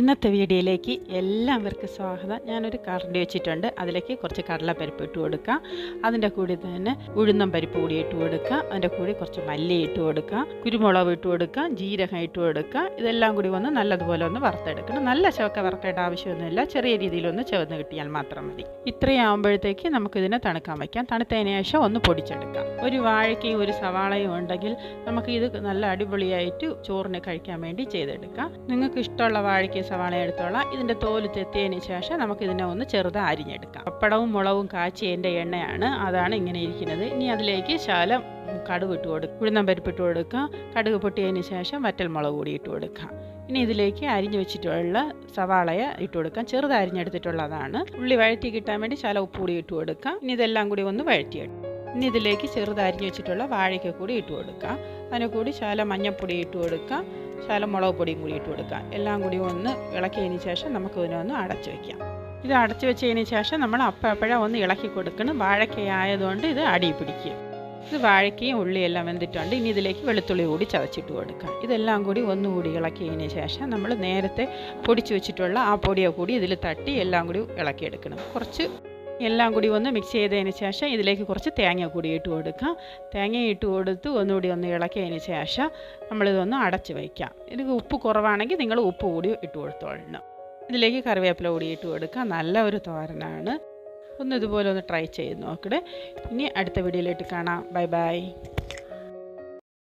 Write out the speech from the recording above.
ഇന്നത്തെ വീഡിയോയിലേക്ക് എല്ലാവർക്കും സ്വാഗതം. ഞാനൊരു കറണ്ടി വെച്ചിട്ടുണ്ട്. അതിലേക്ക് കുറച്ച് കടലപ്പരിപ്പ് ഇട്ട് കൊടുക്കുക അതിന്റെ കൂടി തന്നെ ഉഴുന്നം പരിപ്പ് കൂടി ഇട്ട് കൊടുക്കുക അതിന്റെ കൂടി കുറച്ച് മല്ലി ഇട്ട് കൊടുക്കുക കുരുമുളക് ഇട്ട് കൊടുക്കുക ജീരകം ഇട്ട് കൊടുക്കുക ഇതെല്ലാം കൂടി ഒന്ന് നല്ലതുപോലെ ഒന്ന് വറുത്തെടുക്കണം. നല്ല ചവക്ക വറുക്കേണ്ട ആവശ്യമൊന്നുമില്ല. ചെറിയ രീതിയിലൊന്ന് ചുവന്ന് കിട്ടിയാൽ മാത്രം മതി. ഇത്രയും ആകുമ്പോഴത്തേക്ക് നമുക്കിതിനെ തണുക്കാൻ വയ്ക്കാം. തണുത്തതിന് ശേഷം ഒന്ന് പൊടിച്ചെടുക്കാം. ഒരു വാഴയ്ക്കയും ഒരു സവാളയും ഉണ്ടെങ്കിൽ നമുക്ക് ഇത് നല്ല അടിപൊളിയായിട്ട് ചോറിന് കഴിക്കാൻ വേണ്ടി ചെയ്തെടുക്കാം. നിങ്ങൾക്ക് ഇഷ്ടമുള്ള വാഴയ്ക്ക് സവാള എടുത്തോളാം. ഇതിന്റെ തോൽ തെത്തിയതിന് ശേഷം നമുക്കിതിനെ ഒന്ന് ചെറുത് അരിഞ്ഞെടുക്കാം. പപ്പടവും മുളകും കാച്ചിയതിന്റെ എണ്ണയാണ്. അതാണ് ഇങ്ങനെ ഇരിക്കുന്നത്. ഇനി അതിലേക്ക് ശാലം കടുക് ഇട്ട് കൊടുക്കുക ഉഴുന്നം പരിപ്പ് ഇട്ട് കൊടുക്കുക കടുക് പൊട്ടിയതിന് ശേഷം വറ്റൽ മുളക് കൂടി ഇട്ട് കൊടുക്കാം. ഇനി ഇതിലേക്ക് അരിഞ്ഞു വെച്ചിട്ടുള്ള സവാളയെ ഇട്ട് കൊടുക്കാം. ചെറുത് അരിഞ്ഞെടുത്തിട്ടുള്ളതാണ്. ഉള്ളി വഴറ്റി കിട്ടാൻ വേണ്ടി ശാല ഉപ്പ് കൂടി ഇട്ട് കൊടുക്കാം. ഇനി ഇതെല്ലാം കൂടി ഒന്ന് വഴറ്റിയെടുക്കാം. ഇനി ഇതിലേക്ക് ചെറുത് അരിഞ്ഞു വെച്ചിട്ടുള്ള വാഴയ്ക്ക കൂടി ഇട്ട് കൊടുക്കാം. അതിനെ കൂടി ശാല മഞ്ഞൾപ്പൊടി ഇട്ട് കൊടുക്കാം. ശാല മുളക് പൊടിയും കൂടി ഇട്ട് കൊടുക്കാം. എല്ലാം കൂടി ഒന്ന് ഇളക്കിയതിന് ശേഷം നമുക്ക് ഇതിനൊന്ന് അടച്ചു വയ്ക്കാം ഇത് അടച്ചു വെച്ചതിന് ശേഷം നമ്മൾ അപ്പഴപ്പോഴേ ഒന്ന് ഇളക്കി കൊടുക്കണം. വാഴക്കയായതുകൊണ്ട് ഇത് അടി പിടിക്കും. ഇത് വാഴക്കയും ഉള്ളിയെല്ലാം വെന്തിട്ടുണ്ട്. ഇനി ഇതിലേക്ക് വെളുത്തുള്ളി കൂടി ചതച്ചിട്ട് കൊടുക്കാം. ഇതെല്ലാം കൂടി ഒന്നുകൂടി ഇളക്കിയതിന് ശേഷം നമ്മൾ നേരത്തെ പൊടിച്ചു വെച്ചിട്ടുള്ള ആ പൊടിയെ കൂടി ഇതിൽ തട്ടി എല്ലാം കൂടി ഇളക്കിയെടുക്കണം. കുറച്ച് എല്ലാം കൂടി ഒന്ന് മിക്സ് ചെയ്തതിന് ശേഷം ഇതിലേക്ക് കുറച്ച് തേങ്ങ കൂടി ഇട്ട് കൊടുക്കാം. തേങ്ങ ഇട്ട് കൊടുത്ത് ഒന്നുകൂടി ഒന്ന് ഇളക്കിയതിന് ശേഷം നമ്മളിതൊന്ന് അടച്ച് വയ്ക്കാം. ഇത് ഉപ്പ് കുറവാണെങ്കിൽ നിങ്ങൾ ഉപ്പ് കൂടി ഇട്ട് കൊടുത്തോളണം. ഇതിലേക്ക് കറിവേപ്പില കൂടി ഇട്ട് കൊടുക്കാം. നല്ല ഒരു തോരനാണ്. ഒന്ന് ഇതുപോലെ ഒന്ന് ട്രൈ ചെയ്ത് നോക്കണേ. ഇനി അടുത്ത വീഡിയോയിലിട്ട് കാണാം. Bye bye